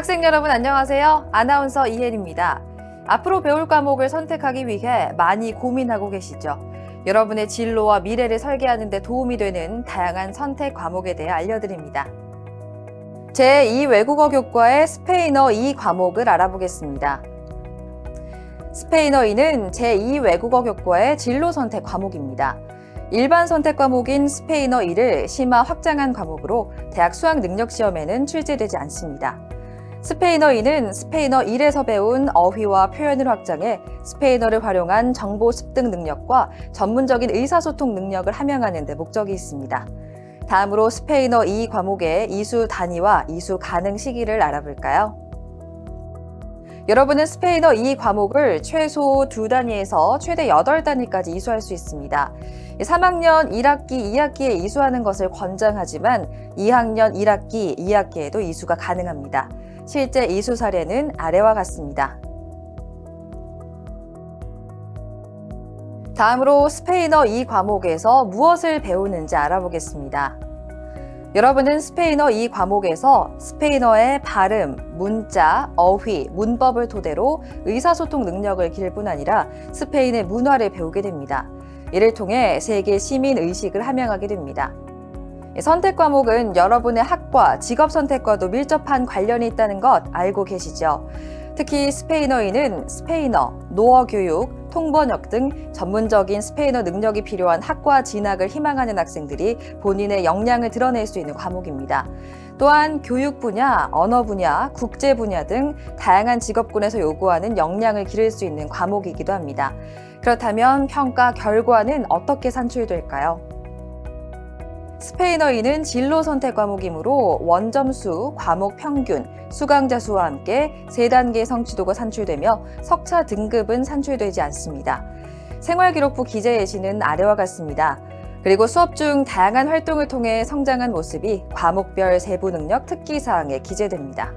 학생 여러분 안녕하세요. 아나운서 이혜리입니다. 앞으로 배울 과목을 선택하기 위해 많이 고민하고 계시죠? 여러분의 진로와 미래를 설계하는 데 도움이 되는 다양한 선택 과목에 대해 알려드립니다. 제2 외국어 교과의 스페인어 2 과목을 알아보겠습니다. 스페인어 2는 제2 외국어 교과의 진로 선택 과목입니다. 일반 선택 과목인 스페인어 2를 심화 확장한 과목으로 대학 수학 능력 시험에는 출제되지 않습니다. 스페인어 2는 스페인어 1에서 배운 어휘와 표현을 확장해 스페인어를 활용한 정보 습득 능력과 전문적인 의사소통 능력을 함양하는 데 목적이 있습니다. 다음으로 스페인어 2 과목의 이수 단위와 이수 가능 시기를 알아볼까요? 여러분은 스페인어 2 과목을 최소 2단위에서 최대 8단위까지 이수할 수 있습니다. 3학년 1학기, 2학기에 이수하는 것을 권장하지만 2학년 1학기, 2학기에도 이수가 가능합니다. 실제 이수 사례는 아래와 같습니다. 다음으로 스페인어 2 과목에서 무엇을 배우는지 알아보겠습니다. 여러분은 스페인어 2 과목에서 스페인어의 발음, 문자, 어휘, 문법을 토대로 의사소통 능력을 기를 뿐 아니라 스페인의 문화를 배우게 됩니다. 이를 통해 세계 시민 의식을 함양하게 됩니다. 선택 과목은 여러분의 학과, 직업 선택과도 밀접한 관련이 있다는 것 알고 계시죠? 특히 스페인어인은 스페인어, 노어 교육, 통번역 등 전문적인 스페인어 능력이 필요한 학과 진학을 희망하는 학생들이 본인의 역량을 드러낼 수 있는 과목입니다. 또한 교육 분야, 언어 분야, 국제 분야 등 다양한 직업군에서 요구하는 역량을 기를 수 있는 과목이기도 합니다. 그렇다면 평가 결과는 어떻게 산출될까요? 스페인어인은 진로 선택 과목이므로 원점수, 과목 평균, 수강자 수와 함께 세 단계 성취도가 산출되며 석차 등급은 산출되지 않습니다. 생활기록부 기재 예시는 아래와 같습니다. 그리고 수업 중 다양한 활동을 통해 성장한 모습이 과목별 세부 능력 특기 사항에 기재됩니다.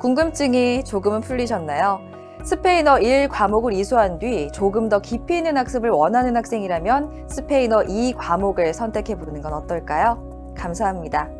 궁금증이 조금은 풀리셨나요? 스페인어 1 과목을 이수한 뒤 조금 더 깊이 있는 학습을 원하는 학생이라면 스페인어 2 과목을 선택해 보는 건 어떨까요? 감사합니다.